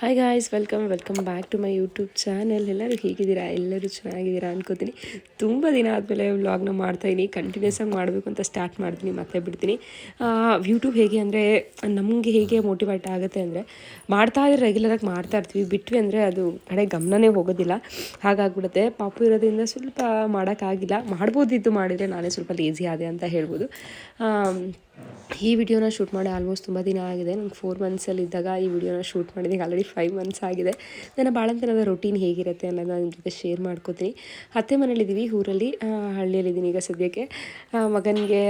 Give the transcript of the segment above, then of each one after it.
Hi guys welcome welcome back to my YouTube channel ಎಲ್ಲರೂ ಹೇಗಿದ್ದೀರಾ? ಎಲ್ಲರೂ ಚೆನ್ನಾಗಿದ್ದೀರಾ ಅನ್ಕೋತೀನಿ. ತುಂಬ ದಿನ ಆದಮೇಲೆ ವ್ಲಾಗ್ನ ಮಾಡ್ತಾಯಿದ್ದೀನಿ ಕಂಟಿನ್ಯೂಸ್ ಆಗಿ ಮಾಡಬೇಕು ಅಂತ ಸ್ಟಾರ್ಟ್ ಮಾಡ್ತೀನಿ, ಮತ್ತೆ ಬಿಡ್ತೀನಿ. ಯೂಟ್ಯೂಬ್ ಹೇಗೆ ಅಂದರೆ, ನಮಗೆ ಹೇಗೆ ಮೋಟಿವೇಟ್ ಆಗುತ್ತೆ ಅಂದರೆ, ಮಾಡ್ತಾ ಇದ್ರೆ ರೆಗ್ಯುಲರಾಗಿ ಮಾಡ್ತಾ ಇರ್ತೀವಿ. ಬಿಟ್ವಿ ಅಂದರೆ ಅದು ಕಡೆ ಗಮನನೇ ಹೋಗೋದಿಲ್ಲ. ಹಾಗಾಗ್ಬಿಡುತ್ತೆ. ಪಾಪು ಇರೋದ್ರಿಂದ ಸ್ವಲ್ಪ ಮಾಡೋಕ್ಕಾಗಿಲ್ಲ. ಮಾಡ್ಬೋದಿದ್ದು ಮಾಡಿದರೆ ನಾನೇ ಸ್ವಲ್ಪ ಲೇಜಿ ಆದೆ ಅಂತ ಹೇಳ್ಬೋದು. ಈ ವಿಡಿಯೋನ ಶೂಟ್ ಮಾಡಿ ಆಲ್ಮೋಸ್ಟ್ ತುಂಬ ದಿನ ಆಗಿದೆ. ನಂಗೆ ಫೋರ್ ಮಂತ್ಸಲ್ಲಿ ಇದ್ದಾಗ ಈ ವಿಡಿಯೋನ ಶೂಟ್ ಮಾಡಿದ್ದೀನಿ ಆಲ್ರೆಡಿ ಫೈವ್ ಮಂತ್ಸ್ ಆಗಿದೆ. ನನ್ನ ಬಾಳಂತನದ ರೊಟೀನ್ ಹೇಗಿರುತ್ತೆ ಅನ್ನೋದನ್ನ ನಿಮ್ಮ ಜೊತೆ ಶೇರ್ ಮಾಡ್ಕೋತೀನಿ. ಅತ್ತೆ ಮನೇಲಿದ್ದೀವಿ, ಊರಲ್ಲಿ ಹಳ್ಳಿಯಲ್ಲಿದ್ದೀನಿ ಈಗ ಸದ್ಯಕ್ಕೆ. ಮಗನಿಗೆ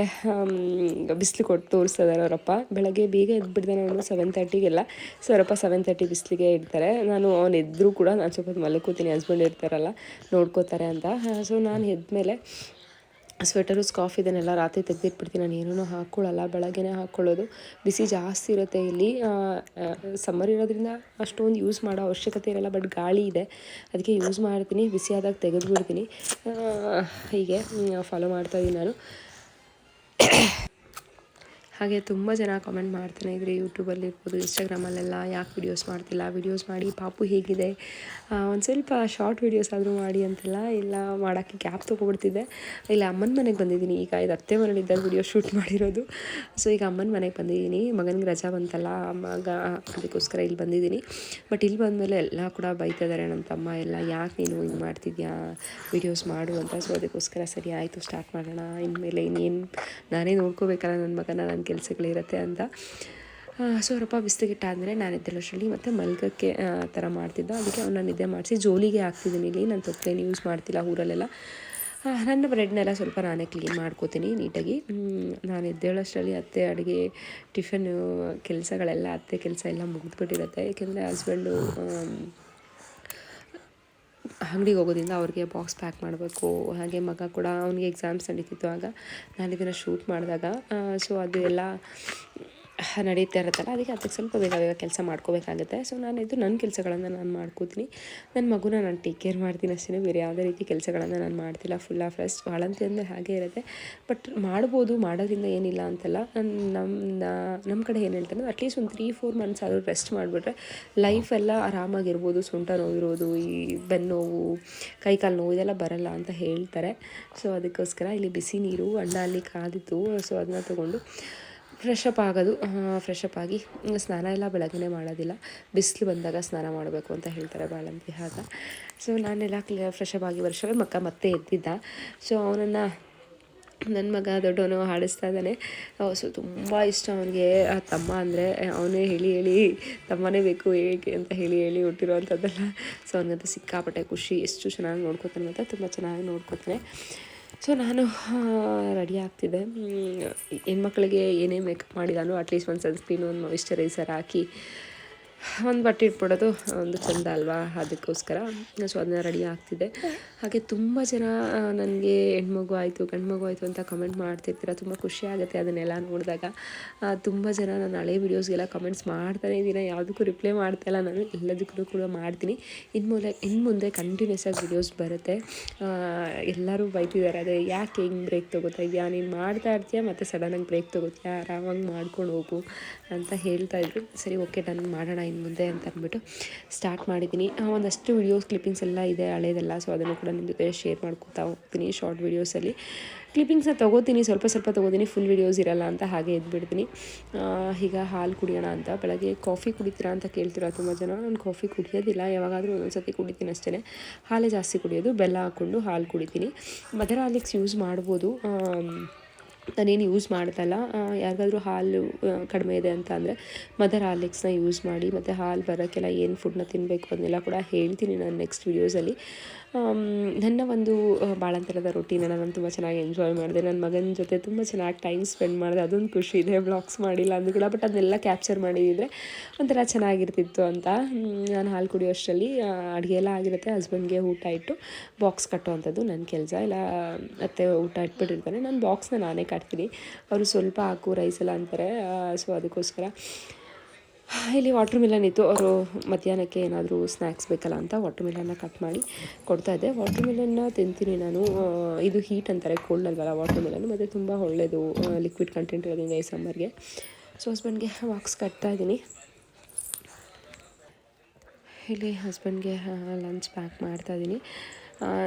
ಬಿಸಿಲು ಕೊಟ್ಟು ತೋರಿಸ್ತಿದ್ದಾರೆ ಅವರಪ್ಪ. ಬೆಳಗ್ಗೆ ಬೇಗ ಎದ್ಬಿಡ್ತಾನೆ ಅವನು ಸೆವೆನ್ ತರ್ಟಿಗೆಲ್ಲ ಸೊ ಅವರಪ್ಪ ಸೆವೆನ್ ತರ್ಟಿ ಬಿಸಿಲಿಗೆ ಇಡ್ತಾರೆ. ನಾನು ಅವ್ನು ಎದ್ದರೂ ಕೂಡ ನಾನು ಸ್ವಲ್ಪ ಮಲಕೋತೀನಿ. ಹಸ್ಬೆಂಡ್ ಇರ್ತಾರಲ್ಲ, ನೋಡ್ಕೋತಾರೆ ಅಂತ. ಸೊ ನಾನು ಎದ್ಮೇಲೆ ಸ್ವೆಟರು ಸ್ಕಾಫ್ ಇದನ್ನೆಲ್ಲ ರಾತ್ರಿ ತೆಗೆದಿಟ್ಬಿಡ್ತೀನಿ. ನಾನು ಏನೂ ಹಾಕ್ಕೊಳ್ಳಲ್ಲ ಬೆಳಗ್ಗೆನೇ ಹಾಕ್ಕೊಳ್ಳೋದು ಬಿಸಿ ಜಾಸ್ತಿ ಇರುತ್ತೆ ಇಲ್ಲಿ. ಸಮ್ಮರ್ ಇರೋದ್ರಿಂದ ಅಷ್ಟೊಂದು ಯೂಸ್ ಮಾಡೋ ಅವಶ್ಯಕತೆ ಇರಲ್ಲ ಬಟ್ ಗಾಳಿ ಇದೆ. ಅದಕ್ಕೆ ಯೂಸ್ ಮಾಡ್ತೀನಿ. ಬಿಸಿ ಆದಾಗ ತೆಗೆದುಬಿಡ್ತೀನಿ. ಹೀಗೆ ಫಾಲೋ ಮಾಡ್ತಾಯಿದ್ದೀನಿ ನಾನು. ಹಾಗೆ ತುಂಬ ಜನ ಕಾಮೆಂಟ್ ಮಾಡ್ತಾನೆ ಇದ್ರಿ ಯೂಟ್ಯೂಬಲ್ಲಿ ಇರ್ಬೋದು ಇನ್ಸ್ಟಾಗ್ರಾಮಲ್ಲೆಲ್ಲ ಯಾಕೆ ವಿಡಿಯೋಸ್ ಮಾಡ್ತಿಲ್ಲ? ವೀಡಿಯೋಸ್ ಮಾಡಿ ಪಾಪು ಹೇಗಿದೆ? ಒಂದು ಸ್ವಲ್ಪ ಶಾರ್ಟ್ ವೀಡಿಯೋಸ್ ಆದರೂ ಮಾಡಿ ಅಂತೆಲ್ಲ ಇಲ್ಲ, ಮಾಡೋಕ್ಕೆ ಗ್ಯಾಪ್ ತೊಗೊಬಿಡ್ತಿದ್ದೆ ಇಲ್ಲ, ಅಮ್ಮನ ಮನೆಗೆ ಬಂದಿದ್ದೀನಿ. ಈಗ ಇದು ಅತ್ತೆ ಮನೇಲಿದ್ದಾಗ ವಿಡಿಯೋ ಶೂಟ್ ಮಾಡಿರೋದು. ಸೊ ಈಗ ಅಮ್ಮನ ಮನೆಗೆ ಬಂದಿದ್ದೀನಿ. ಮಗನಿಗೆ ರಜಾ ಬಂತಲ್ಲ, ಮಗ, ಅದಕ್ಕೋಸ್ಕರ ಇಲ್ಲಿ ಬಂದಿದ್ದೀನಿ. ಬಟ್ ಇಲ್ಲಿ ಬಂದಮೇಲೆ ಎಲ್ಲ ಕೂಡ ಬೈತಿದ್ದಾರೆ ನನ್ನ ತಮ್ಮ ಎಲ್ಲ, ಯಾಕೆ ನೀನು ಹಿಂಗೆ ಮಾಡ್ತಿದ್ಯಾ? ವಿಡಿಯೋಸ್ ಮಾಡು ಅಂತ. ಸೊ ಅದಕ್ಕೋಸ್ಕರ ಸರಿ, ಆಯಿತು ಸ್ಟಾರ್ಟ್ ಮಾಡೋಣ. ಇನ್ಮೇಲೆ ಇನ್ನೇನು ನಾನೇ ನೋಡ್ಕೋಬೇಕಲ್ಲ ನನ್ನ ಮಗನ ನನ್ನ ಕೆಲಸಗಳಿರುತ್ತೆ ಅಂತ. ಸೊ ಅವರಪ್ಪ ಅಂದರೆ ನಾನು ಎದ್ದೇಳೋಷ್ಟರಲ್ಲಿ ಮತ್ತು ಮಲ್ಗಕ್ಕೆ ಆ, ಥರ ಮಾಡ್ತಿದ್ದ. ಅದಕ್ಕೆ ಅವನ್ನ ನಿದ್ದೆ ಮಾಡಿಸಿ ಜೋಲಿಗೆ ಹಾಕ್ತಿದ್ದೀನಿ ಇಲ್ಲಿ ನಾನು ತೊಪ್ಪಲೇನು ಯೂಸ್ ಮಾಡ್ತಿಲ್ಲ ಊರಲ್ಲೆಲ್ಲ. ನನ್ನ ಬ್ರೆಡ್ನೆಲ್ಲ ಸ್ವಲ್ಪ ನಾನೇ ಕ್ಲೀನ್ ಮಾಡ್ಕೋತೀನಿ ನೀಟಾಗಿ. ನಾನು ಎದ್ದೇಳೋಷ್ಟರಲ್ಲಿ ಅತ್ತೆ ಅಡುಗೆ ಟಿಫನ್ ಕೆಲಸಗಳೆಲ್ಲ ಅತ್ತೆ ಕೆಲಸ ಎಲ್ಲ ಮುಗಿದ್ಬಿಟ್ಟಿರುತ್ತೆ. ಏಕೆಂದರೆ ಹಸ್ಬೆಂಡು ಅಂಗಡಿಗೆ ಹೋಗೋದ್ರಿಂದ ಅವ್ರಿಗೆ ಬಾಕ್ಸ್ ಪ್ಯಾಕ್ ಮಾಡಬೇಕು, ಹಾಗೆ ಮಗ ಕೂಡ ಅವನಿಗೆ ಎಕ್ಸಾಮ್ಸ್ ನಡೀತಿತ್ತು ಆಗ ನಾನು ಇದನ್ನು ಶೂಟ್ ಮಾಡಿದಾಗ ಸೊ ಅದು ಎಲ್ಲ ನಡೀತಾ ಇರುತ್ತಲ್ಲ, ಅದಕ್ಕೆ ಅದಕ್ಕೆ ಸ್ವಲ್ಪ ಬೇಗ ಬೇಗ ಕೆಲಸ ಮಾಡ್ಕೋಬೇಕಾಗುತ್ತೆ. ಸೊ ನಾನು ಇದು ನನ್ನ ಕೆಲಸಗಳನ್ನು ನಾನು ಮಾಡ್ಕೋತೀನಿ. ನನ್ನ ಮಗುನ ನಾನು ಟೇಕ್ ಕೇರ್ ಮಾಡ್ತೀನಿ ಅಷ್ಟೇ ಬೇರೆ ಯಾವುದೇ ರೀತಿ ಕೆಲಸಗಳನ್ನು ನಾನು ಮಾಡ್ತಿಲ್ಲ. ಫುಲ್ ಆಫ್ ರೆಸ್ಟ್ ವಾಳಂತಿ ಅಂದರೆ ಹಾಗೆ ಇರುತ್ತೆ. ಬಟ್ ಮಾಡ್ಬೋದು, ಮಾಡೋದ್ರಿಂದ ಏನಿಲ್ಲ ಅಂತಲ್ಲ. ನಮ್ಮ ನಮ್ಮ ಕಡೆ ಏನು ಹೇಳ್ತಾರೆ ಅಟ್ಲೀಸ್ಟ್ ಒಂದು ತ್ರೀ ಫೋರ್ ಮಂತ್ಸ್ ಆದರೂ ರೆಸ್ಟ್ ಮಾಡಿಬಿಟ್ರೆ ಲೈಫೆಲ್ಲ ಆರಾಮಾಗಿರ್ಬೋದು. ಸೊಂಟ ನೋವಿರೋದು, ಈ ಬೆನ್ನೋವು ಕೈಕಾಲು ನೋವು ಇದೆಲ್ಲ ಬರಲ್ಲ ಅಂತ ಹೇಳ್ತಾರೆ. ಸೊ ಅದಕ್ಕೋಸ್ಕರ ಇಲ್ಲಿ ಬಿಸಿ ನೀರು ಅಣ್ಣ ಅಲ್ಲಿ ಕಾದಿತ್ತು ಸೊ ಅದನ್ನ ತೊಗೊಂಡು ಫ್ರೆಶ್ ಅಪ್ ಆಗೋದು ಫ್ರೆಶಪ್ ಆಗಿ ಸ್ನಾನ ಎಲ್ಲ ಬೆಳಗ್ಗೆ ಮಾಡೋದಿಲ್ಲ. ಬಿಸಿಲು ಬಂದಾಗ ಸ್ನಾನ ಮಾಡಬೇಕು ಅಂತ ಹೇಳ್ತಾರೆ ಬಾಳಂತಿ ಆಗ. ಸೊ ನಾನೆಲ್ಲ ಕ್ಲಿಯರ್ ಫ್ರೆಶಪ್ ಆಗಿ ವರ್ಷವೇ ಮಕ್ಕ ಮತ್ತೆ ಎದ್ದಿದ್ದ. ಸೊ ಅವನನ್ನು ನನ್ನ ಮಗ ದೊಡ್ಡವನು ಹಾಡಿಸ್ತಾ ಇದ್ದಾನೆ. ಸೊ, ತುಂಬ ಇಷ್ಟ ಅವನಿಗೆ. ತಮ್ಮ ಅಂದರೆ ಅವನೇ ಹೇಳಿ ಹೇಳಿ, ತಮ್ಮನೇ ಬೇಕು ಹೇಗೆ ಅಂತ ಹೇಳಿ ಹೇಳಿ ಹುಟ್ಟಿರೋವಂಥದ್ದೆಲ್ಲ ಸೊ ಅವನಿಗಂತ ಸಿಕ್ಕಾಪಟ್ಟೆ ಖುಷಿ. ಎಷ್ಟು ಚೆನ್ನಾಗಿ ನೋಡ್ಕೊತಾನೆ ಅಂತ ತುಂಬ ಚೆನ್ನಾಗಿ ನೋಡ್ಕೊತಾನೆ. ಸೊ ನಾನು ರೆಡಿ ಆಗ್ತಿದ್ದೆ ಹೆಣ್ಮಕ್ಳಿಗೆ ಏನೇ ಮೇಕಪ್ ಮಾಡಿದಾನು ಅಟ್ಲೀಸ್ಟ್ ಒಂದು ಸನ್ಸ್ಕ್ರೀನ್ ಒಂದು ಮಾಯಿಶ್ಚರೈಸರ್ ಹಾಕಿ ಒಂದು ಬಟ್ಟೆ ಇಟ್ಬಿಡೋದು ಒಂದು ಚಂದ ಅಲ್ವಾ? ಅದಕ್ಕೋಸ್ಕರ. ಸೊ ಅದನ್ನ ರೆಡಿ ಆಗ್ತಿದೆ. ಹಾಗೆ ತುಂಬ ಜನ ನನಗೆ ಹೆಣ್ಮಗು ಆಯಿತು ಗಂಡು ಆಯಿತು ಅಂತ ಕಮೆಂಟ್ ಮಾಡ್ತಿರ್ತೀರ. ತುಂಬ ಖುಷಿ ಆಗುತ್ತೆ ಅದನ್ನೆಲ್ಲ ನೋಡಿದಾಗ. ತುಂಬ ಜನ ನಾನು ಹಳೆ ವೀಡಿಯೋಸ್ಗೆಲ್ಲ ಕಮೆಂಟ್ಸ್ ಮಾಡ್ತಾನೆ ಇದ್ದೀನಿ. ಯಾವುದಕ್ಕೂ ರಿಪ್ಲೈ ಮಾಡ್ತಾಯಿಲ್ಲ ನಾನು. ಎಲ್ಲದಕ್ಕೂ ಕೂಡ ಮಾಡ್ತೀನಿ. ಇನ್ನು ಮುಂದೆ ಇನ್ನು ಮುಂದೆ ಕಂಟಿನ್ಯೂಸ್ ಆಗಿ ವಿಡಿಯೋಸ್ ಬರುತ್ತೆ. ಎಲ್ಲರೂ ಬೈತಿದ್ದಾರೆ. ಅದೇ, ಯಾಕೆ ಹಿಂಗೆ ಬ್ರೇಕ್ ತೊಗೋತಾ ಇದೆಯಾ? ನೀನು ಮಾಡ್ತಾ ಇರ್ತೀಯ ಮತ್ತು ಸಡನ್ನಾಗಿ ಬ್ರೇಕ್ ತೊಗೋತೀಯ? ಆರಾಮಾಗಿ ಮಾಡ್ಕೊಂಡು ಹೋಗು ಅಂತ ಹೇಳ್ತಾ ಇದ್ರು. ಸರಿ ಓಕೆ ನಾನು ಮಾಡೋಣ ಇನ್ನು ಮುಂದೆ ಅಂತ ಅಂದ್ಬಿಟ್ಟು ಸ್ಟಾರ್ಟ್ ಮಾಡಿದ್ದೀನಿ. ಒಂದಷ್ಟು ವಿಡಿಯೋಸ್ ಕ್ಲಿಪ್ಪಿಂಗ್ಸ್ ಎಲ್ಲ ಇದೆ ಹಳೇದೆಲ್ಲ. ಸೊ ಅದನ್ನು ಕೂಡ ನಿಮ್ಮ ಜೊತೆ ಶೇರ್ ಮಾಡ್ಕೊತಾ ಹೋಗ್ತೀನಿ ಶಾರ್ಟ್ ವೀಡಿಯೋಸಲ್ಲಿ ಕ್ಲಿಪ್ಪಿಂಗ್ಸ್ನ ತೊಗೋತೀನಿ ಸ್ವಲ್ಪ ಸ್ವಲ್ಪ ತೊಗೋತೀನಿ ಫುಲ್ ವೀಡಿಯೋಸ್ ಇರಲ್ಲ ಅಂತ ಹಾಗೆ ಎದ್ಬಿಡ್ತೀನಿ. ಆ, ಈಗ ಹಾಲು ಕುಡಿಯೋಣ ಅಂತ. ಬೆಳಗ್ಗೆ ಕಾಫಿ ಕುಡಿತೀರಾ ಅಂತ ಕೇಳ್ತೀರಾ ತುಂಬ ಜನ? ನಾನು ಕಾಫಿ ಕುಡಿಯೋದಿಲ್ಲ. ಯಾವಾಗಾದರೂ ಒಂದೊಂದು ಸತಿ ಕುಡಿತೀನಿ ಅಷ್ಟೇ ಹಾಲೇ ಜಾಸ್ತಿ ಕುಡಿಯೋದು. ಬೆಲ್ಲ ಹಾಕ್ಕೊಂಡು ಹಾಲು ಕುಡಿತೀನಿ. ಮದರ್ ಹಾಲಿಕ್ಸ್ ಯೂಸ್ ಮಾಡ್ಬೋದು. ನಾನೇನು ಯೂಸ್ ಮಾಡ್ತಲ್ಲ ಯಾರಿಗಾದ್ರೂ ಹಾಲು ಕಡಿಮೆ ಇದೆ ಅಂತ ಅಂದರೆ ಮದರ್ ಹಾರ್ಲಿಕ್ಸ್ನ ಯೂಸ್ ಮಾಡಿ, ಮತ್ತು ಹಾಲು ಬರೋಕ್ಕೆಲ್ಲ ಏನು ಫುಡ್ನ ತಿನ್ನಬೇಕು ಅದನ್ನೆಲ್ಲ ಕೂಡ ಹೇಳ್ತೀನಿ ನಾನು ನೆಕ್ಸ್ಟ್ ವೀಡಿಯೋಸಲ್ಲಿ ನನ್ನ ಒಂದು ಬಾಳಂತರದ ರೊಟೀನನ್ನು ನಾನು ತುಂಬ ಚೆನ್ನಾಗಿ ಎಂಜಾಯ್ ಮಾಡಿದೆ. ನನ್ನ ಮಗನ ಜೊತೆ ತುಂಬ ಚೆನ್ನಾಗಿ ಟೈಮ್ ಸ್ಪೆಂಡ್ ಮಾಡಿದೆ. ಅದೊಂದು ಖುಷಿ ಇದೆ ಬ್ಲಾಗ್ಸ್ ಮಾಡಿಲ್ಲ ಅಂದು ಕೂಡ ಬಟ್ ಅದನ್ನೆಲ್ಲ ಕ್ಯಾಪ್ಚರ್ ಮಾಡಿದರೆ ಒಂಥರ ಚೆನ್ನಾಗಿರ್ತಿತ್ತು ಅಂತ. ನಾನು ಹಾಲು ಕುಡಿಯೋ ಅಷ್ಟರಲ್ಲಿ ಅಡುಗೆ ಎಲ್ಲ ಆಗಿರುತ್ತೆ. ಹಸ್ಬೆಂಡ್ಗೆ ಊಟ ಇಟ್ಟು ಬಾಕ್ಸ್ ಕಟ್ಟುವಂಥದ್ದು ನನ್ನ ಕೆಲಸ. ಇಲ್ಲ, ಅತ್ತೆ ಊಟ ಇಟ್ಬಿಟ್ಟಿರ್ತಾನೆ. ನಾನು ಬಾಕ್ಸ್ನ ನಾನೇ ಕಟ್ತೀನಿ. ಅವರು ಸ್ವಲ್ಪ ಹಾಕು ರೈಸ್ ಎಲ್ಲ ಅಂತಾರೆ. ಸೊ ಅದಕ್ಕೋಸ್ಕರ ಇಲ್ಲಿ ವಾಟ್ರ್ ಮಿಲನ್ ಇತ್ತು. ಅವರು ಮಧ್ಯಾಹ್ನಕ್ಕೆ ಏನಾದರೂ ಸ್ನ್ಯಾಕ್ಸ್ ಬೇಕಲ್ಲ ಅಂತ ವಾಟ್ರ್ ಮಿಲನ್ನ ಕಟ್ ಮಾಡಿ ಕೊಡ್ತಾ ಇದ್ದೆ. ವಾಟ್ರ್ ಮಿಲನ್ನ ತಿಂತೀನಿ ನಾನು. ಇದು ಹೀಟ್ ಅಂತಾರೆ ಕೋಲ್ಡ್ ಅಲ್ವಲ್ಲ ವಾಟ್ರ್ ಮಿಲನ್ ಮತ್ತು ತುಂಬ ಒಳ್ಳೆಯದು ಲಿಕ್ವಿಡ್ ಕಂಟೆಂಟ್ ಇರೋದ್ರಿಂದ ಈ ಸಮ್ಮರ್ಗೆ ಸೊ ಹಸ್ಬೆಂಡ್ಗೆ ವಾಕ್ಸ್ ಕಟ್ತಾ ಇದ್ದೀನಿ. ಇಲ್ಲಿ ಹಸ್ಬೆಂಡ್ಗೆ ಲಂಚ್ ಪ್ಯಾಕ್ ಮಾಡ್ತಾಯಿದ್ದೀನಿ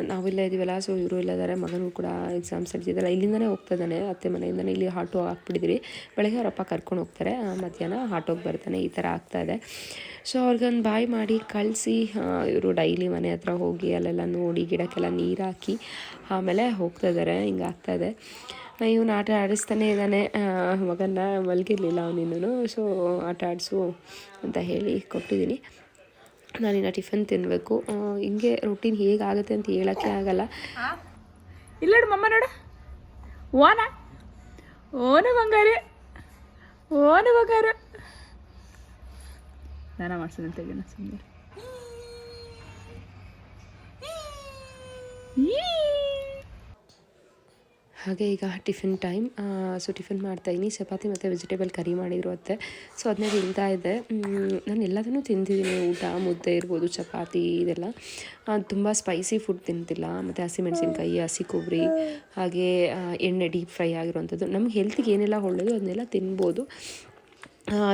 ನಾವಿಲ್ಲ ಇದ್ದೀವಲ್ಲ ಸೊ ಇವರು ಇಲ್ಲದಾರೆ ಮಗನೂ ಕೂಡ ಎಕ್ಸಾಮ್ಸ್ ನಡೆದಿದ್ದಲ್ಲ ಇಲ್ಲಿಂದನೇ ಹೋಗ್ತಾ ಇದ್ದಾನೆ, ಅತ್ತೆ ಮನೆಯಿಂದನೇ ಇಲ್ಲಿ ಆಟೋ ಹಾಕ್ಬಿಟ್ಟಿದ್ದೀರಿ ಬೆಳಗ್ಗೆ ಅವರಪ್ಪ ಕರ್ಕೊಂಡು ಹೋಗ್ತಾರೆ ಮಧ್ಯಾಹ್ನ ಆಟೋಗೆ ಬರ್ತಾನೆ, ಈ ಥರ ಆಗ್ತಾಯಿದೆ ಸೊ ಅವ್ರಿಗೊಂದು ಬಾಯ್ ಮಾಡಿ ಕಳಿಸಿ ಇವರು ಡೈಲಿ ಮನೆ ಹತ್ರ ಹೋಗಿ ಅಲ್ಲೆಲ್ಲ ನೋಡಿ ಗಿಡಕ್ಕೆಲ್ಲ ನೀರು ಹಾಕಿ, ಆಮೇಲೆ ಹೋಗ್ತಾ ಇದ್ದಾರೆ ಹಿಂಗೆ ಆಗ್ತಾಯಿದೆ ಇವನು ಆಟ ಆಡಿಸ್ತಾನೆ ಇದ್ದಾನೆ ಮಗನ ಮಲಗಿರಲಿಲ್ಲ ಅವನಿಂದನು ಸೊ ಆಟ ಆಡಿಸು ಅಂತ ಹೇಳಿ ಕೊಟ್ಟಿದ್ದೀನಿ. ನಾನಿನ್ನು ಟಿಫನ್ ತಿನ್ನಬೇಕು ಹಿಂಗೆ ರೊಟೀನ್ ಹೇಗಾಗುತ್ತೆ ಅಂತ ಹೇಳೋಕ್ಕೆ ಆಗಲ್ಲ. ಇಲ್ಲ ನೋಡು ಮಮ್ಮ ನೋಡು. ಓನ? ಓನು ಬಂಗಾರ. ಓನು ಬಂಗಾರ. ಸ್ನಾನ ಮಾಡ್ಸೋಣ ತೆಗೆನ ಸುಮ್ಮನೆ ಹಾಗೆ ಈಗ ಟಿಫಿನ್ ಟೈಮ್ ಸೊ ಟಿಫಿನ್ ಮಾಡ್ತಾಯಿದ್ದೀನಿ ಚಪಾತಿ ಮತ್ತು ವೆಜಿಟೇಬಲ್ ಕರಿ ಮಾಡಿದ್ರು ಅತ್ತೆ ಸೊ ಅದನ್ನೇ ತಿಂತಾ ಇದ್ದೆ. ನಾನು ಎಲ್ಲದನ್ನೂ ತಿಂತಿದ್ದೀನಿ ಊಟ, ಮುದ್ದೆ ಇರ್ಬೋದು, ಚಪಾತಿ ಇದೆಲ್ಲ. ತುಂಬ ಸ್ಪೈಸಿ ಫುಡ್ ತಿಂತಿಲ್ಲ. ಮತ್ತು ಹಸಿಮೆಣಸಿನ್ಕಾಯಿ ಹಸಿ ಕೊಬ್ಬರಿ ಹಾಗೆ ಎಣ್ಣೆ ಡೀಪ್ ಫ್ರೈ ಆಗಿರುವಂಥದ್ದು. ನಮ್ಗೆ ಹೆಲ್ತಿಗೆ ಏನೆಲ್ಲ ಒಳ್ಳೆಯದು ಅದನ್ನೆಲ್ಲ ತಿನ್ಬೋದು.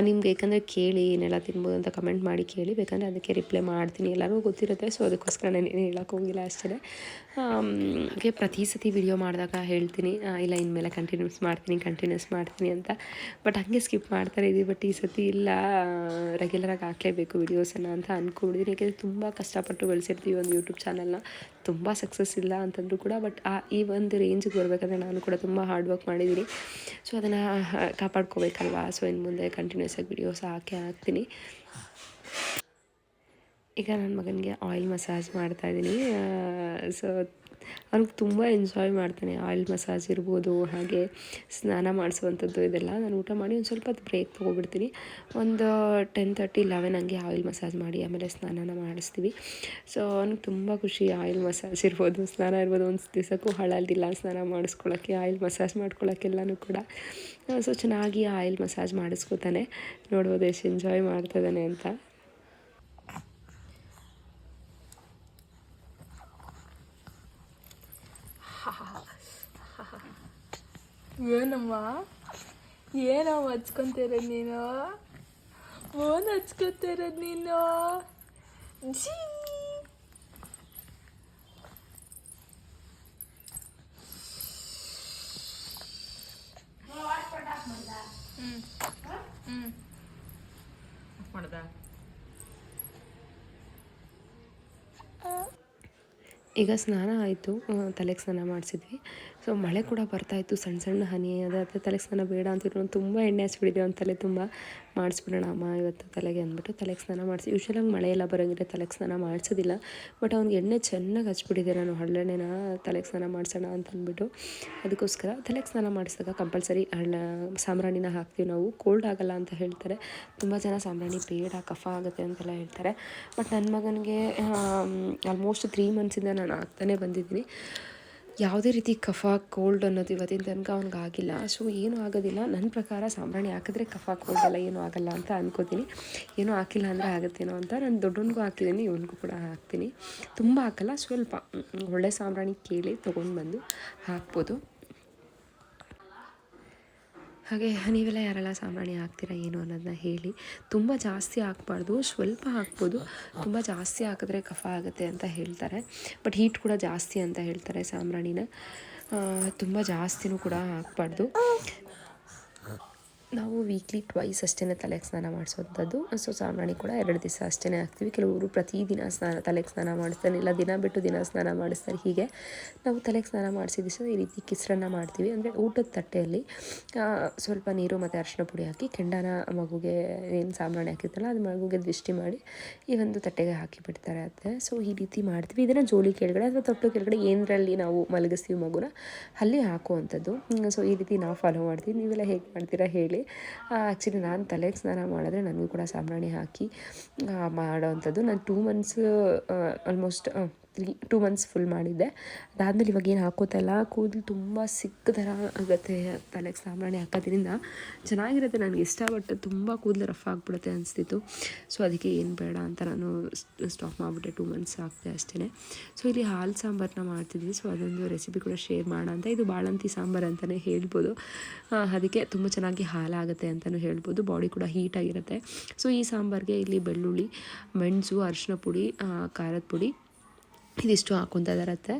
ನಿಮ್ಗೆ ಬೇಕಂದರೆ ಕೇಳಿ ಏನೆಲ್ಲ ತಿನ್ಬೋದು ಅಂತ ಕಮೆಂಟ್ ಮಾಡಿ ಕೇಳಿ. ಬೇಕಂದರೆ ಅದಕ್ಕೆ ರಿಪ್ಲೈ ಮಾಡ್ತೀನಿ. ಎಲ್ಲರಿಗೂ ಗೊತ್ತಿರುತ್ತೆ ಸೊ ಅದಕ್ಕೋಸ್ಕರ ನಾನು ಹೇಳೋಕೆ ಹೋಗಿಲ್ಲ ಅಷ್ಟೇ ಓಕೆ ಪ್ರತಿ ಸತಿ ವಿಡಿಯೋ ಮಾಡಿದಾಗ ಹೇಳ್ತೀನಿ. ಇಲ್ಲ, ಇನ್ಮೇಲೆ ಕಂಟಿನ್ಯೂಸ್ ಮಾಡ್ತೀನಿ ಕಂಟಿನ್ಯೂಸ್ ಮಾಡ್ತೀನಿ ಅಂತ. ಬಟ್ ಹಾಗೆ ಸ್ಕಿಪ್ ಮಾಡ್ತಾರೆ. ಇದೀವಿ ಬಟ್ ಈ ಸತಿ ಇಲ್ಲ. ರೆಗ್ಯುಲರಾಗಿ ಹಾಕಲೇಬೇಕು ವೀಡಿಯೋಸನ್ನು ಅಂತ ಅಂದ್ಕೊಂಡಿದ್ದೀನಿ ಯಾಕೆಂದರೆ ತುಂಬ ಕಷ್ಟಪಟ್ಟು ಬೆಳೆಸಿರ್ತೀವಿ ಒಂದು ಯೂಟ್ಯೂಬ್ ಚಾನಲ್ನ ತುಂಬ ಸಕ್ಸಸ್ ಇಲ್ಲ ಅಂತಂದರೂ ಕೂಡ ಬಟ್ ಆ ಈ ಒಂದು ರೇಂಜಿಗೆ ಬರಬೇಕಂದ್ರೆ ನಾನು ಕೂಡ ತುಂಬ ಹಾರ್ಡ್ ವರ್ಕ್ ಮಾಡಿದ್ದೀನಿ. ಸೊ ಅದನ್ನು ಕಾಪಾಡ್ಕೋಬೇಕಲ್ವಾ? ಸೊ ಇನ್ನು ಮುಂದೆ ಕಂಟಿನ್ಯೂಸ್ ಆಗಿ ವಿಡಿಯೋಸ್ ಹಾಕಿ ಹಾಕ್ತೀನಿ. ಈಗ ನನ್ನ ಮಗನಿಗೆ ಆಯಿಲ್ ಮಸಾಜ್ ಮಾಡ್ತಾಯಿದ್ದೀನಿ ಸೊ ಅವ್ನಿಗೆ ತುಂಬ ಎಂಜಾಯ್ ಮಾಡ್ತಾನೆ. ಆಯಿಲ್ ಮಸಾಜ್ ಇರ್ಬೋದು, ಹಾಗೆ ಸ್ನಾನ ಮಾಡಿಸುವಂಥದ್ದು ಇದೆಲ್ಲ. ನಾನು ಊಟ ಮಾಡಿ ಒಂದು ಸ್ವಲ್ಪ ಬ್ರೇಕ್ ತೊಗೊಬಿಡ್ತೀನಿ. ಒಂದು ಟೆನ್ ತರ್ಟಿ ಲೆವೆನ್ ಹಂಗೆ ಆಯಿಲ್ ಮಸಾಜ್ ಮಾಡಿ ಆಮೇಲೆ ಸ್ನಾನನ ಮಾಡಿಸ್ತೀವಿ. ಸೊ ಅವ್ನಿಗೆ ತುಂಬ ಖುಷಿ ಆಯಿಲ್ ಮಸಾಜ್ ಇರ್ಬೋದು, ಸ್ನಾನ ಇರ್ಬೋದು. ಒಂದು ದಿವಸಕ್ಕೂ ಹಳಲ್ದಿಲ್ಲ ಸ್ನಾನ ಮಾಡಿಸ್ಕೊಳ್ಳೋಕ್ಕೆ ಆಯಿಲ್ ಮಸಾಜ್ ಮಾಡ್ಕೊಳ್ಳೋಕ್ಕೆಲ್ಲನೂ ಕೂಡ. ಸೊ ಚೆನ್ನಾಗಿ ಆಯಿಲ್ ಮಸಾಜ್ ಮಾಡಿಸ್ಕೊತಾನೆ. ನೋಡ್ಬೋದು ಎಷ್ಟು ಎಂಜಾಯ್ ಮಾಡ್ತಾಯಿದ್ದಾನೆ ಅಂತ. ಏನಮ್ಮ? ಏನಮ್ಮ ಹಚ್ಕೊಂತಿರೋದು ನೀನು? ಓನ್ ಹಚ್ಕೊಂತಿರೋದು ನೀನು? ಜೀ ಮಾಡ್ದ ಈಗ ಸ್ನಾನ ಆಯಿತು ತಲೆಗೆ ಸ್ನಾನ ಮಾಡಿಸಿದ್ವಿ. ಸೊ ಮಳೆ ಕೂಡ ಬರ್ತಾಯಿತ್ತು ಸಣ್ಣ ಸಣ್ಣ ಹನಿ ಅದಾದ ತಲೆಗೆ ಸ್ನಾನ ಬೇಡ ಅಂತಿದ್ರು ತುಂಬ ಎಣ್ಣೆ ಹಚ್ಬಿಟ್ಟಿದ್ದೆ ಅವ್ನ ತಲೆ ತುಂಬ ಮಾಡಿಸ್ಬಿಡೋಣ ಅಮ್ಮ, ಇವತ್ತು ತಲೆಗೆ ಅಂದ್ಬಿಟ್ಟು ತಲೆಗೆ ಸ್ನಾನ ಮಾಡಿಸಿ. ಯೂಶ್ವಲಾಗಿ ಮಳೆ ಎಲ್ಲ ಬರೋಂಗಿದ್ರೆ ತಲೆಗೆ ಸ್ನಾನ ಮಾಡಿಸೋದಿಲ್ಲ. ಬಟ್ ಅವ್ನಿಗೆ ಎಣ್ಣೆ ಚೆನ್ನಾಗಿ ಹಚ್ಬಿಟ್ಟಿದ್ದೆ ನಾನು. ಹಳ್ಳೆಣ್ಣೆನ ತಲೆಗೆ ಸ್ನಾನ ಮಾಡಿಸೋಣ ಅಂತ ಅಂದ್ಬಿಟ್ಟು. ಅದಕ್ಕೋಸ್ಕರ ತಲೆಗೆ ಸ್ನಾನ ಮಾಡಿಸಿದಾಗ ಕಂಪಲ್ಸರಿ ಹಣ್ಣ ಸಾಂಬ್ರಾಣಿನ ಹಾಕ್ತೀವಿ ನಾವು. ಕೋಲ್ಡ್ ಆಗಲ್ಲ ಅಂತ ಹೇಳ್ತಾರೆ. ತುಂಬ ಜನ ಸಾಂಬ್ರಾಣಿ ಬೇಡ, ಕಫ ಆಗುತ್ತೆ ಅಂತೆಲ್ಲ ಹೇಳ್ತಾರೆ. ಬಟ್ ನನ್ನ ಮಗನಿಗೆ ಆಲ್ಮೋಸ್ಟ್ ತ್ರೀ ಮಂತ್ಸಿಂದ ನಾನು ಆಗ್ತಾನೆ ಬಂದಿದ್ದೀನಿ. ಯಾವುದೇ ರೀತಿ ಕಫ ಕೋಲ್ಡ್ ಅನ್ನೋದು ಇವತ್ತಿನ ತನಕ ಅವ್ನಿಗೆ ಆಗಿಲ್ಲ. ಸೊ ಏನೂ ಆಗೋದಿಲ್ಲ. ನನ್ನ ಪ್ರಕಾರ ಸಾಂಬ್ರಾಣಿ ಹಾಕಿದ್ರೆ ಕಫ ಕೋಲ್ಡ್ ಎಲ್ಲ ಏನೂ ಆಗಲ್ಲ ಅಂತ ಅನ್ಕೋತೀನಿ. ಏನೂ ಹಾಕಿಲ್ಲ ಅಂದರೆ ಆಗುತ್ತೇನೋ ಅಂತ ನಾನು ದೊಡ್ಡವನಿಗೂ ಹಾಕಿದ್ದೀನಿ, ಇವನಿಗೂ ಕೂಡ ಹಾಕ್ತೀನಿ. ತುಂಬ ಹಾಕಲ್ಲ, ಸ್ವಲ್ಪ ಒಳ್ಳೆ ಸಾಂಬ್ರಾಣಿ ಕೇಳಿ ತೊಗೊಂಡು ಬಂದು ಹಾಕ್ಬೋದು. ಹಾಗೆ ನೀವೆಲ್ಲ ಯಾರೆಲ್ಲ ಸಾಂಬ್ರಾಣಿ ಹಾಕ್ತೀರಾ ಏನು ಅನ್ನೋದನ್ನ ಹೇಳಿ. ತುಂಬ ಜಾಸ್ತಿ ಹಾಕ್ಬಾರ್ದು ಸ್ವಲ್ಪ ಹಾಕ್ಬೋದು. ತುಂಬ ಜಾಸ್ತಿ ಹಾಕಿದ್ರೆ ಕಫ ಆಗುತ್ತೆ ಅಂತ ಹೇಳ್ತಾರೆ. ಬಟ್ ಹೀಟ್ ಕೂಡ ಜಾಸ್ತಿ ಅಂತ ಹೇಳ್ತಾರೆ ಸಾಂಬ್ರಾಣಿನ ತುಂಬ ಜಾಸ್ತಿನೂ ಕೂಡ ಹಾಕ್ಬಾರ್ದು. ನಾವು ವೀಕ್ಲಿ ಟ್ವೈಸ್ ಅಷ್ಟೇ ತಲೆಗೆ ಸ್ನಾನ ಮಾಡಿಸೋಂಥದ್ದು. ಸೊ ಸಾಂಬ್ರಾಣಿ ಕೂಡ ಎರಡು ದಿವಸ ಅಷ್ಟೇ ಹಾಕ್ತೀವಿ. ಕೆಲವರು ಪ್ರತಿದಿನ ಸ್ನಾನ, ತಲೆಗೆ ಸ್ನಾನ ಮಾಡಿಸ್ತಾರೆ. ಇಲ್ಲ, ದಿನ ಬಿಟ್ಟು ದಿನ ಸ್ನಾನ ಮಾಡಿಸ್ತಾರೆ. ಹೀಗೆ ನಾವು ತಲೆಗೆ ಸ್ನಾನ ಮಾಡಿಸಿದ ದಿವಸ ಈ ರೀತಿ ಕಿಸ್ರನ್ನ ಮಾಡ್ತೀವಿ. ಅಂದರೆ ಊಟದ ತಟ್ಟೆಯಲ್ಲಿ ಸ್ವಲ್ಪ ನೀರು ಮತ್ತು ಅರಿಶಿನ ಪುಡಿ ಹಾಕಿ, ಕೆಂಡನ ಮಗುಗೆ ಏನು ಸಾಂಬ್ರಾಣಿ ಹಾಕಿರ್ತಲ್ಲ ಅದು ಮಗುಗೆ ದೃಷ್ಟಿ ಮಾಡಿ ಈ ಒಂದು ತಟ್ಟೆಗೆ ಹಾಕಿ ಬಿಡ್ತಾರೆ ಅತ್ತೆ. ಸೊ ಈ ರೀತಿ ಮಾಡ್ತೀವಿ. ಇದನ್ನು ಜೋಲಿ ಕೆಳಗಡೆ ಅಥವಾ ತೊಟ್ಟು ಕೆಳಗಡೆ ಏನರಲ್ಲಿ ನಾವು ಮಲಗಿಸ್ತೀವಿ ಮಗುನ, ಅಲ್ಲಿ ಹಾಕುವಂಥದ್ದು. ಸೊ, ಈ ರೀತಿ ನಾವು ಫಾಲೋ ಮಾಡ್ತೀವಿ. ನೀವೆಲ್ಲ ಹೇಗೆ ಮಾಡ್ತೀರಾ ಹೇಳಿ. ಆ್ಯಕ್ಚುಲಿ ನಾನು ತಲೆಗೆ ಸ್ನಾನ ಮಾಡಿದ್ರೆ ನನಗೂ ಕೂಡ ಸಾಂಬ್ರಾಣಿ ಹಾಕಿ ಮಾಡೋವಂಥದ್ದು ನಾನು two months almost three, two months full ಮಾಡಿದ್ದೆ. ಅದಾದಮೇಲೆ ಇವಾಗ ಏನು ಹಾಕೋತಲ್ಲ ಕೂದಲು ತುಂಬ ಸಿಕ್ಕ ಥರ ಆಗುತ್ತೆ ತಲೆಗೆ ಸಾಂಬ್ರಾಣಿ ಹಾಕೋದ್ರಿಂದ. ಚೆನ್ನಾಗಿರುತ್ತೆ ನನಗೆ ಇಷ್ಟ, ಬಟ್ ತುಂಬ ಕೂದಲು ರಫ್ ಆಗಿಬಿಡುತ್ತೆ ಅನಿಸ್ತಿತ್ತು. ಸೊ ಅದಕ್ಕೆ ಏನು ಬೇಡ ಅಂತ ನಾನು ಸ್ಟಾಪ್ ಮಾಡಿಬಿಟ್ಟೆ. ಟೂ ಮಂತ್ಸ್ ಹಾಕಿದೆ ಅಷ್ಟೇ ಸೊ ಇಲ್ಲಿ ಹಾಲು ಸಾಂಬಾರನ್ನ ಮಾಡ್ತಿದ್ವಿ. ಸೊ ಅದೊಂದು ರೆಸಿಪಿ ಕೂಡ ಶೇರ್ ಮಾಡೋಣ ಅಂತ. ಇದು ಬಾಳಂತಿ ಸಾಂಬಾರು ಅಂತಲೇ ಹೇಳ್ಬೋದು. ಅದಕ್ಕೆ ತುಂಬ ಚೆನ್ನಾಗಿ ಹಾಲಾಗುತ್ತೆ ಅಂತಲೂ ಹೇಳ್ಬೋದು. ಬಾಡಿ ಕೂಡ ಹೀಟಾಗಿರುತ್ತೆ ಸೊ ಈ ಸಾಂಬಾರಿಗೆ ಇಲ್ಲಿ ಬೆಳ್ಳುಳ್ಳಿ, ಮೆಣಸು ಅರಿಶಿನ ಪುಡಿ ಖಾರದ ಪುಡಿ ಇದಿಷ್ಟು ಹಾಕ್ಕೊತಾ ಇದಾರತ್ತೆ.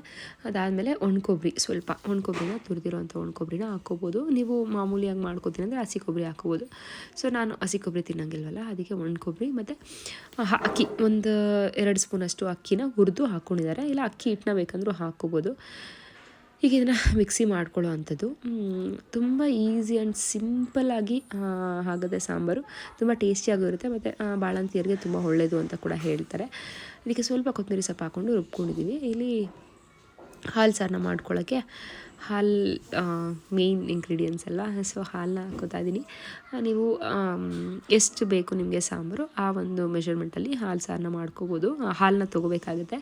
ಅದಾದಮೇಲೆ ಒಣಕೊಬ್ಬರಿ ಸ್ವಲ್ಪ. ಒಣಕೊಬ್ಬರಿನ ತುರಿದಿರೋಂಥ ಒಣಕೊಬ್ಬರಿನ ಹಾಕ್ಕೋಬೋದು. ನೀವು ಮಾಮೂಲಿಯಾಗಿ ಮಾಡ್ಕೋತೀನಿ ಅಂದರೆ ಹಸಿ ಕೊಬ್ಬರಿ ಹಾಕ್ಕೋಬೋದು. ಸೊ ನಾನು ಹಸಿ ಕೊಬ್ಬರಿ ತಿನ್ನಂಗಿಲ್ವಲ್ಲ, ಅದಕ್ಕೆ ಒಣಕೊಬ್ಬರಿ ಮತ್ತು ಅಕ್ಕಿ. ಒಂದು ಎರಡು ಸ್ಪೂನಷ್ಟು ಅಕ್ಕಿನ ಹುರಿದು ಹಾಕ್ಕೊಂಡಿದ್ದಾರೆ ಇಲ್ಲ, ಅಕ್ಕಿ ಹಿಟ್ಟನ್ನ ಬೇಕಂದ್ರೂ ಹಾಕ್ಕೋಬೋದು. ಈಗ ಇದನ್ನು ಮಿಕ್ಸಿ ಮಾಡ್ಕೊಳ್ಳೋ ಅಂಥದ್ದು. ತುಂಬ ಈಸಿ ಆ್ಯಂಡ್ ಸಿಂಪಲ್ಲಾಗಿ ಆಗುತ್ತೆ ಸಾಂಬಾರು. ತುಂಬ ಟೇಸ್ಟಿಯಾಗಿರುತ್ತೆ ಮತ್ತು ಬಾಳಂತಿಯರಿಗೆ ತುಂಬ ಒಳ್ಳೆಯದು ಅಂತ ಕೂಡ ಹೇಳ್ತಾರೆ. ಇದಕ್ಕೆ ಸ್ವಲ್ಪ ಕೊತ್ತಂಬರಿ ಸೊಪ್ಪು ಹಾಕ್ಕೊಂಡು ರುಬ್ಕೊಂಡಿದ್ದೀವಿ. ಇಲ್ಲಿ ಹಾಲು ಸಾರನ್ನ ಮಾಡ್ಕೊಳ್ಳೋಕ್ಕೆ ಹಾಲು ಮೇಯ್ನ್ ಇಂಗ್ರೀಡಿಯೆಂಟ್ಸ್ ಅಲ್ಲ ಸೊ ಹಾಲನ್ನ ಹಾಕೋತಾ ಇದ್ದೀನಿ ನೀವು ಎಷ್ಟು ಬೇಕು ನಿಮಗೆ ಸಾಂಬಾರು, ಆ ಒಂದು ಮೆಷರ್ಮೆಂಟಲ್ಲಿ ಹಾಲು ಸಾರನ್ನ ಮಾಡ್ಕೋಬೋದು. ಹಾಲನ್ನ ತೊಗೋಬೇಕಾಗುತ್ತೆ.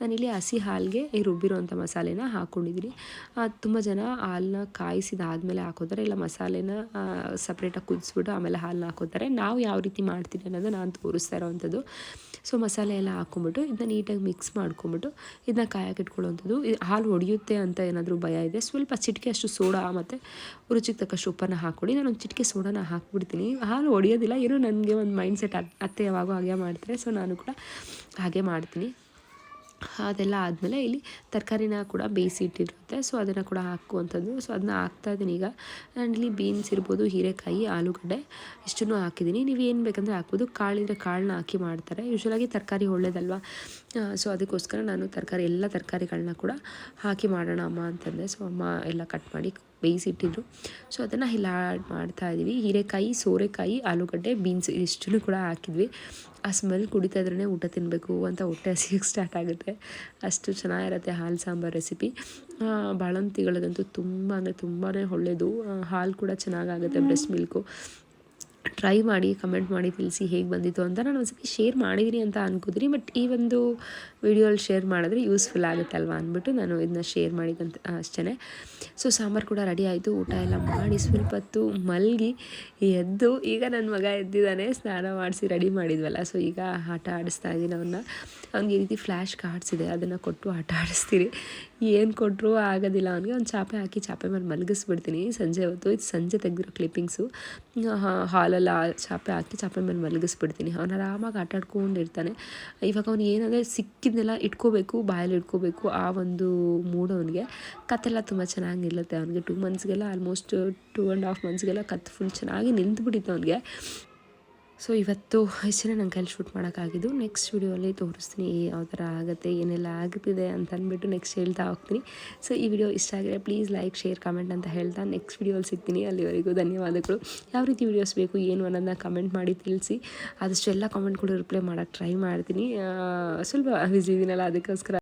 ನಾನಿಲ್ಲಿ ಹಸಿ ಹಾಲಿಗೆ ಈ ರುಬ್ಬಿರುವಂಥ ಮಸಾಲೆನ ಹಾಕ್ಕೊಂಡಿದ್ದೀನಿ ತುಂಬ ಜನ ಹಾಲನ್ನ ಕಾಯಿಸಿದಾದ್ಮೇಲೆ ಹಾಕೋತಾರೆ. ಇಲ್ಲ, ಮಸಾಲೆನ ಸಪ್ರೇಟಾಗಿ ಕುದಿಸ್ಬಿಟ್ಟು ಆಮೇಲೆ ಹಾಲನ್ನ ಹಾಕೋತಾರೆ. ನಾವು ಯಾವ ರೀತಿ ಮಾಡ್ತೀನಿ ಅನ್ನೋದು ನಾನು ತೋರಿಸ್ತಾ ಇರೋವಂಥದ್ದು. ಸೊ ಮಸಾಲೆ ಎಲ್ಲ ಹಾಕ್ಕೊಂಬಿಟ್ಟು ಇದನ್ನ ನೀಟಾಗಿ ಮಿಕ್ಸ್ ಮಾಡ್ಕೊಂಬಿಟ್ಟು ಇದನ್ನ ಕಾಯಕ್ಕೆ ಇಟ್ಕೊಳ್ಳೋವಂಥದ್ದು. ಹಾಲು ಒಡೆಯುತ್ತೆ ಅಂತ ಏನಾದರೂ ಭಯ ಇದೆ? ಸ್ವಲ್ಪ ಚಿಟಿಕೆ ಅಷ್ಟು ಸೋಡಾ, ಮತ್ತು ರುಚಿಗೆ ತಕ್ಕಷ್ಟು ಉಪ್ಪನ್ನು ಹಾಕ್ಕೊಡಿ. ನಾನು ಒಂದು ಚಿಟಿಕೆ ಸೋಡಾನ ಹಾಕ್ಬಿಡ್ತೀನಿ. ಹಾಲು ಹೊಡೆಯೋದಿಲ್ಲ ಏನೋ ನನಗೆ ಒಂದು ಮೈಂಡ್ ಸೆಟ್ ಅತ್ತೆ ಯಾವಾಗೂ ಹಾಗೆ ಮಾಡ್ತಾರೆ ಸೊ ನಾನು ಕೂಡ ಹಾಗೆ ಮಾಡ್ತೀನಿ. ಅದೆಲ್ಲ ಆದಮೇಲೆ ಇಲ್ಲಿ ತರಕಾರಿನ ಕೂಡ ಬೇಯಿಸಿ ಇಟ್ಟಿರುತ್ತೆ ಸೊ ಅದನ್ನು ಕೂಡ ಹಾಕುವಂಥದ್ದು. ಸೊ ಅದನ್ನ ಹಾಕ್ತಾ ಇದ್ದೀನಿ ಈಗ. ಆ್ಯಂಡ್ ಇಲ್ಲಿ ಬೀನ್ಸ್ ಇರ್ಬೋದು, ಹೀರೆಕಾಯಿ, ಆಲೂಗಡ್ಡೆ ಇಷ್ಟನ್ನು ಹಾಕಿದ್ದೀನಿ. ನೀವು ಏನು ಬೇಕಂದರೆ ಹಾಕ್ಬೋದು. ಕಾಳಿದ್ರೆ ಕಾಳನ್ನ ಹಾಕಿ ಮಾಡ್ತಾರೆ. ಯೂಶ್ವಲಾಗಿ ತರಕಾರಿ ಒಳ್ಳೇದಲ್ವಾ? ಸೊ ಅದಕ್ಕೋಸ್ಕರ ನಾನು ತರಕಾರಿ, ಎಲ್ಲ ತರಕಾರಿಗಳನ್ನ ಕೂಡ ಹಾಕಿ ಮಾಡೋಣ ಅಮ್ಮ ಅಂತಂದೆ. ಸೊ ಅಮ್ಮ ಎಲ್ಲ ಕಟ್ ಮಾಡಿ ಬೇಯಿಸಿಟ್ಟಿದ್ರು ಸೊ ಅದನ್ನು ಇಲ್ಲಿ ಆ್ಯಡ್ ಮಾಡ್ತಾ ಇದ್ದೀವಿ ಹೀರೆಕಾಯಿ, ಸೋರೆಕಾಯಿ, ಆಲೂಗಡ್ಡೆ ಬೀನ್ಸ್ ಇಷ್ಟನ್ನು ಕೂಡ ಹಾಕಿದ್ವಿ. ಆ ಸ್ಮೆಲ್ ಕುಡಿತಾ ಇದ್ರೇ ಊಟ ತಿನ್ನಬೇಕು ಅಂತ ಹೊಟ್ಟೆ ಹಸಿಯೋಕ್ಕೆ ಸ್ಟಾರ್ಟ್ ಆಗುತ್ತೆ. ಅಷ್ಟು ಚೆನ್ನಾಗಿರುತ್ತೆ ಹಾಲು ಸಾಂಬಾರು ರೆಸಿಪಿ ಬಾಳಂತಿಗಳದಂತೂ ತುಂಬ ಅಂದರೆ ತುಂಬಾ ಒಳ್ಳೆಯದು ಹಾಲು ಕೂಡ ಚೆನ್ನಾಗಾಗುತ್ತೆ ಬ್ರೆಸ್ಟ್ ಮಿಲ್ಕು ಟ್ರೈ ಮಾಡಿ ಕಮೆಂಟ್ ಮಾಡಿ, ತಿಳಿಸಿ ಹೇಗೆ ಬಂದಿತ್ತು ಅಂತ ನಾನು ಒಂದ್ಸತಿ ಶೇರ್ ಮಾಡಿದ್ದೀನಿ ಅಂತ ಅನ್ಕೋತೀನಿ. ಬಟ್ ಈ ಒಂದು ವಿಡಿಯೋಲ್ಲಿ ಶೇರ್ ಮಾಡಿದ್ರೆ ಯೂಸ್ಫುಲ್ ಆಗುತ್ತಲ್ವ ಅಂದ್ಬಿಟ್ಟು ನಾನು ಇದನ್ನ ಶೇರ್ ಮಾಡಿದಂತ ಅಷ್ಟೇ ಸೊ ಸಾಂಬಾರು ಕೂಡ ರೆಡಿ ಆಯಿತು. ಊಟ ಎಲ್ಲ ಮಾಡಿ ಸ್ವಲ್ಪ ಹೊತ್ತು ಮಲಗಿ ಎದ್ದು ಈಗ ನನ್ನ ಮಗ ಎದ್ದಿದ್ದಾನೆ. ಸ್ನಾನ ಮಾಡಿಸಿ ರೆಡಿ ಮಾಡಿದ್ವಲ್ಲ. ಸೊ ಈಗ ಆಟ ಆಡಿಸ್ತಾ ಇದ್ದೀನಿ ಅವನ್ನ ಅವ್ನಿಗೆ ಈ ರೀತಿ ಫ್ಲ್ಯಾಶ್ ಕಾರ್ಡ್ಸ್ ಇದೆ. ಅದನ್ನು ಕೊಟ್ಟು ಆಟ ಆಡಿಸ್ತೀನಿ. ಏನು ಕೊಟ್ಟರು ಆಗೋದಿಲ್ಲ. ಅವನಿಗೆ ಒಂದು ಚಾಪೆ ಹಾಕಿ, ಚಾಪೆ ಮೇಲೆ ಮಲಗಿಸ್ಬಿಡ್ತೀನಿ. ಸಂಜೆ ಹೊತ್ತು. ಇದು ಸಂಜೆ ತೆಗೆದಿರೋ ಕ್ಲಿಪ್ಪಿಂಗ್ಸು ಹಾಲೆಲ್ಲ ಚಾಪೆ ಹಾಕಿ ಚಾಪೆ ಮೇಲೆ ಮಲಗಿಸ್ಬಿಡ್ತೀನಿ. ಅವ್ನು ಆರಾಮಾಗಿ ಆಟ ಆಡ್ಕೊಂಡಿರ್ತಾನೆ ಇವಾಗ ಅವ್ನು ಏನಂದರೆ ಸಿಕ್ಕಿದ್ದೆಲ್ಲ ಇಟ್ಕೋಬೇಕು, ಬಾಯಲ್ಲಿ ಇಟ್ಕೋಬೇಕು ಆ ಒಂದು ಮೂಡ್ ಅವನಿಗೆ. ಕತ್ತೆಲ್ಲ ತುಂಬ ಚೆನ್ನಾಗಿ ನಿಲ್ಲುತ್ತೆ ಅವನಿಗೆ ಟೂ ಮಂತ್ಸ್ಗೆಲ್ಲ ಆಲ್ಮೋಸ್ಟ್ ಟೂ ಆ್ಯಂಡ್ ಹಾಫ್ ಮಂತ್ಸ್ಗೆಲ್ಲ ಕತ್ತು ಫುಲ್ ಚೆನ್ನಾಗಿ ನಿಂತುಬಿಟ್ಟಿತ್ತು ಅವನಿಗೆ. ಸೊ ಇವತ್ತು ಇಷ್ಟೇ ನಂಗೆ ಕೈಲಿ ಶೂಟ್ ಮಾಡೋಕ್ಕಾಗಿದ್ದು. ನೆಕ್ಸ್ಟ್ ವೀಡಿಯೋಲ್ಲಿ ತೋರಿಸ್ತೀನಿ ಯಾವ ಥರ ಆಗುತ್ತೆ, ಏನೆಲ್ಲ ಆಗುತ್ತಿದೆ ಅಂತ ಅಂದ್ಬಿಟ್ಟು ನೆಕ್ಸ್ಟ್ ಹೇಳ್ತಾ ಹೋಗ್ತೀನಿ. ಸೊ ಈ ವಿಡಿಯೋ ಇಷ್ಟ ಆಗಿದೆ ಪ್ಲೀಸ್ ಲೈಕ್ ಶೇರ್ ಕಮೆಂಟ್ ಅಂತ ಹೇಳ್ತಾ ನೆಕ್ಸ್ಟ್ ವೀಡಿಯೋಲ್ಲಿ ಸಿಗ್ತೀನಿ. ಅಲ್ಲಿವರೆಗೂ ಧನ್ಯವಾದಗಳು. ಯಾವ ರೀತಿ ವಿಡಿಯೋಸ್ ಬೇಕು, ಏನು ಅನ್ನೋದನ್ನ ಕಮೆಂಟ್ ಮಾಡಿ ತಿಳಿಸಿ. ಆದಷ್ಟು ಎಲ್ಲ ಕೂಡ ರಿಪ್ಲೈ ಮಾಡೋಕ್ಕೆ ಟ್ರೈ ಮಾಡ್ತೀನಿ. ಸ್ವಲ್ಪ ಬಿಸಿ ಇದೀನಲ್ಲ, ಅದಕ್ಕೋಸ್ಕರ.